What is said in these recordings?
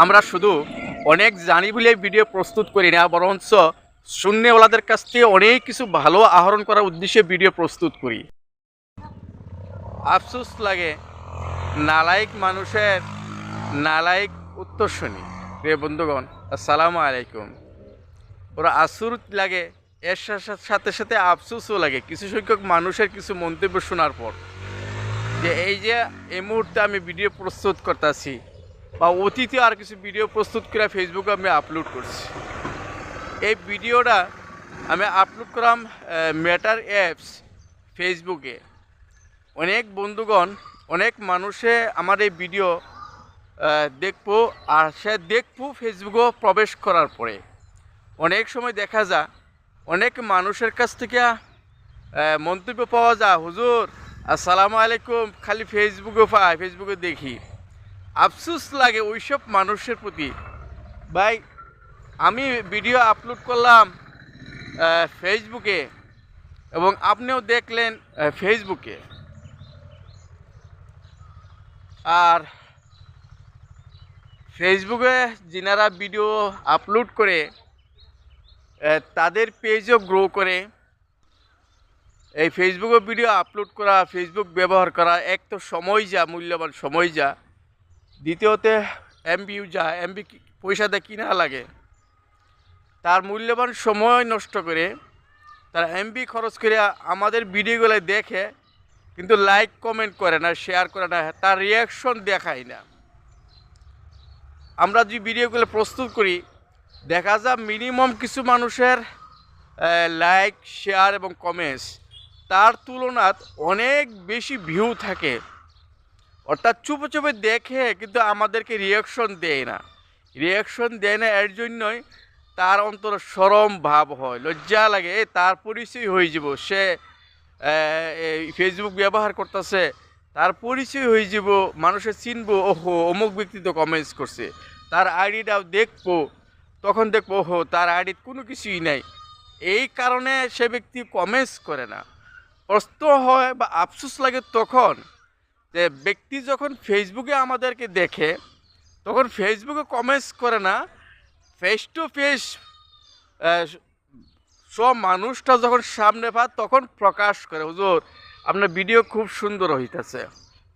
আমরা শুধু অনেক জানি বলে ভিডিও প্রস্তুত করি না, বরঞ্চ শূন্যওয়ালাদের কাছ থেকে অনেক কিছু ভালো আহরণ করার উদ্দেশ্যে ভিডিও প্রস্তুত করি। আফসোস লাগে, নালায়ক মানুষের উত্তর শুনি প্রিয় বন্ধুগণ, আসসালামু আলাইকুম। ওরা আসুর লাগে, এর সাথে সাথে আফসোসও লাগে কিছু সংখ্যক মানুষের কিছু মন্তব্য শোনার পর। যে এই যে এই মুহূর্তে আমি ভিডিও প্রস্তুত করতেছি বা অতীতে আর কিছু ভিডিও প্রস্তুত করে ফেসবুকে আমি আপলোড করছি। এই ভিডিওটা আমি আপলোড করলাম ম্যাটার অ্যাপস ফেসবুকে অনেক বন্ধুগণ, অনেক মানুষে আমার এই ভিডিও দেখব, আর সে দেখব ফেসবুকেও প্রবেশ করার পরে। অনেক সময় দেখা যায়, অনেক মানুষের কাছ থেকে মন্তব্য পাওয়া যায়, হুজুর, আসসালামু আলাইকুম, খালি ফেসবুকে পাই ফেসবুকে দেখি। আফসোস লাগে ওইসব মানুষের প্রতি। ভাই, আমি ভিডিও আপলোড করলাম ফেসবুকে এবং আপনিও দেখলেন ফেসবুকে আর ফেসবুকে যিনারা ভিডিও আপলোড করে তাদের পেজও গ্রো করে। এই ফেসবুকে ভিডিও আপলোড করা ফেসবুক ব্যবহার করা, এক তো সময় যা, মূল্যবান সময় যা। দ্বিতীয়তে এমবিউ যা, এমবি পয়সা দিয়ে কিনা লাগে, তার মূল্যবান সময় নষ্ট করে তারা এমবি খরচ করে আমাদের ভিডিওগুলো দেখে কিন্তু লাইক কমেন্ট করে না শেয়ার করে না, তার রিয়াকশন দেখায় না। আমরা যে ভিডিওগুলো প্রস্তুত করি, দেখা যায় মিনিমাম কিছু মানুষের লাইক শেয়ার এবং কমেন্টস তার তুলনাত অনেক বেশি ভিউ থাকে। অর্থাৎ চুপে চুপে দেখে কিন্তু আমাদেরকে রিয়াকশন দেয় না। রিয়াকশন দেয় না এর জন্যই তার অন্তর সরম ভাব হয়, লজ্জা লাগে তার পরিচয় হয়ে যাব, সে ফেসবুক ব্যবহার করতেছে, তার পরিচয় হয়ে যাব মানুষের চিনব, ওহো, অমুক ব্যক্তি তো কমেন্টস করছে, তার আইডিটাও দেখব, তখন দেখব, ওহো, তার আইডির কোনো কিছুই নাই। এই কারণে সে ব্যক্তি কমেন্টস করে না। প্রশ্ন হয় বা আফসোস লাগে তখন। যে ব্যক্তি যখন ফেসবুকে আমাদেরকে দেখে, তখন ফেসবুকে কমেন্টস করে না ফেস টু ফেস সব মানুষটা যখন সামনে পায়, তখন প্রকাশ করে। হুজুর, আপনার ভিডিও খুব সুন্দর হইতেছে।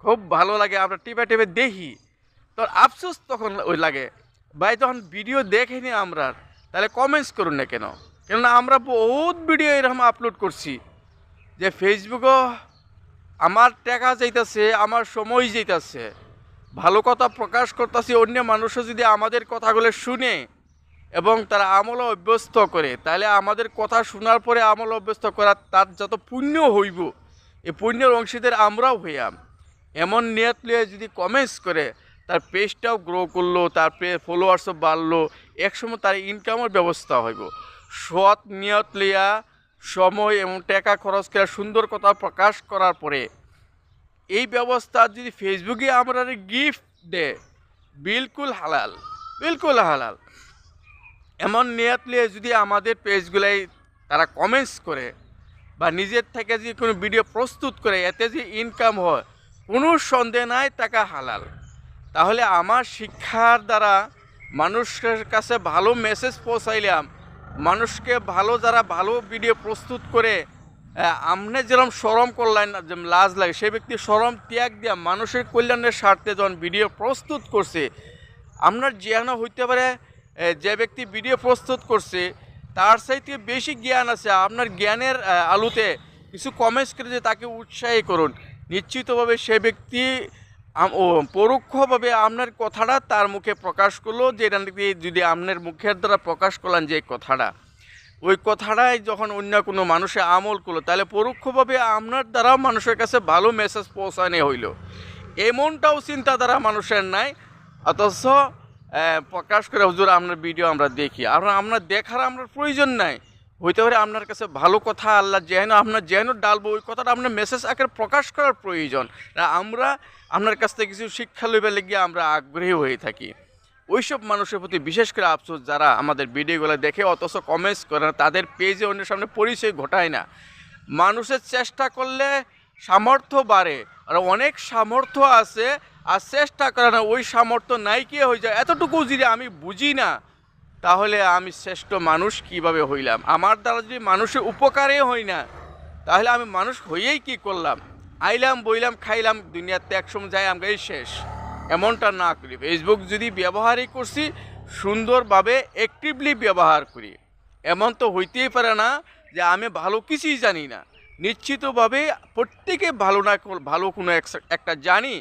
খুব ভালো লাগে, আমরা টিপে টিপে দেখি। তো আফসোস তখন ওই লাগে। ভাই তখন ভিডিও দেখেনি আমরা, তাহলে কমেন্টস করুন না কেন? কেননা আমরা বহুত ভিডিও এরকম আপলোড করছি। যে ফেসবুকও আমার টাকা যাইতেছে, আমার সময় যাইতেছে। ভালো কথা প্রকাশ করতেছি, অন্য মানুষও যদি আমাদের কথাগুলো শুনে এবং তারা আমল অভ্যস্ত করে, তাহলে আমাদের কথা শোনার পরে আমল অভ্যস্ত করা তার যত পুণ্য হইব এই পুণ্যের অংশীদের আমরাও হইয়াম। এমন নিয়ত লিয়ে যদি কমেন্টস করে, তার পেজটাও গ্রো করল, তার ফলোয়ার্সও বাড়লো, একসময় তার ইনকামের ব্যবস্থা হইব। সৎ নিয়ত লিয়া সময় এবং টাকা খরচ করে সুন্দর কথা প্রকাশ করার পরে এই ব্যবস্থা যদি ফেসবুকে আমরা গিফট দে বিলকুল হালাল বিলকুল হালাল। এমন নিয়ত নিয়ে যদি আমাদের পেজগুলাই তারা কমেন্টস করে বা নিজের থেকে যদি কোনো ভিডিও প্রস্তুত করে, এতে যে ইনকাম হয়, কোনো সন্দেহ নাই টাকা হালাল। তাহলে আমার শিক্ষার দ্বারা মানুষের কাছে ভালো মেসেজ পৌঁছাইলাম মানুষকে ভালো যারা ভালো ভিডিও প্রস্তুত করে আমনে যেরকম সরম করলেন লাজ লাগে, সেই ব্যক্তি সরম ত্যাগ দিয়া মানুষের কল্যাণের স্বার্থে যখন ভিডিও প্রস্তুত করছে আপনার জ্ঞানও হইতে পারে যে ব্যক্তি ভিডিও প্রস্তুত করছে, তার চাইতে বেশি জ্ঞান আছে, আপনার জ্ঞানের আলোতে কিছু কমেন্টস করে যে তাকে উৎসাহী করুন। নিশ্চিতভাবে সে ব্যক্তি পরোক্ষভাবে আপনার কথাটা তার মুখে প্রকাশ করল নাকি যদি আপনার মুখের দ্বারা প্রকাশ করলেন যে কথাটা, ওই কথাটাই যখন অন্য কোনো মানুষে আমল করল, তাহলে পরোক্ষভাবে আপনার দ্বারাও মানুষের কাছে ভালো মেসেজ পৌঁছানো হইল। এমনটাও চিন্তাধারা মানুষের নাই, অথচ প্রকাশ করে হুজুর আপনার ভিডিও আমরা দেখি। আর আমরা দেখার আমরা প্রয়োজন নাই। হইতে পারে আপনার কাছে ভালো কথা, আল্লাহ যেন আপনার যেন ডালবো, ওই কথাটা আপনার মেসেজ আকারে প্রকাশ করার প্রয়োজন। আমরা আপনার কাছ থেকে কিছু শিক্ষা লইবে লেগে আমরা আগ্রহী হয়ে থাকি। ওইসব মানুষের প্রতি বিশেষ করে আফসোস, যারা আমাদের ভিডিওগুলো দেখে অথচ কমেন্টস করে না তাদের পেজে অন্যের সামনে পরিচয় ঘটায় না। মানুষের চেষ্টা করলে সামর্থ্য বাড়ে, আর অনেক সামর্থ্য আছে, আর চেষ্টা করে না, ওই সামর্থ্য নাই কে হয়ে যায়, এতটুকু যদি আমি বুঝি না তাহলে আমি শ্রেষ্ঠ মানুষ কীভাবে হইলাম? আমার দ্বারা যদি মানুষের উপকারে হই না, তাহলে আমি মানুষ হয়েই কি করলাম? আইলাম, বইলাম, খাইলাম, দুনিয়াতে একসময় যাই আমরা এই শেষ। এমনটা না করি। ফেসবুক যদি ব্যবহারই করছি, সুন্দরভাবে অ্যাক্টিভলি ব্যবহার করি। এমন তো হইতেই পারে না যে আমি ভালো কিছুই জানি না। নিশ্চিতভাবে প্রত্যেকে ভালো না ভালো কোনো একটা জানি।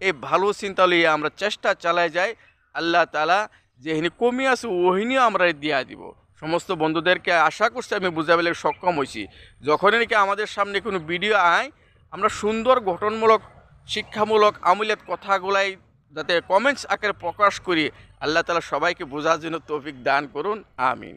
এই ভালো চিন্তা লইয়ে আমরা চেষ্টা চালাই যাই। আল্লাহ তালা যেহিনি কমি আছে, ওহিনিও আমরা দিয়া দিব। সমস্ত বন্ধুদেরকে আশা করছি আমি বুঝাবেলে সক্ষম হয়েছি যখনই নাকি আমাদের সামনে কোনো ভিডিও আয়, আমরা সুন্দর গঠনমূলক, শিক্ষামূলক, আমূল্যাত কথাগুলাই যাতে কমেন্টস আকারে প্রকাশ করি, আল্লাহ তালা সবাইকে বোঝার জন্য তৌফিক দান করুন। আমিন।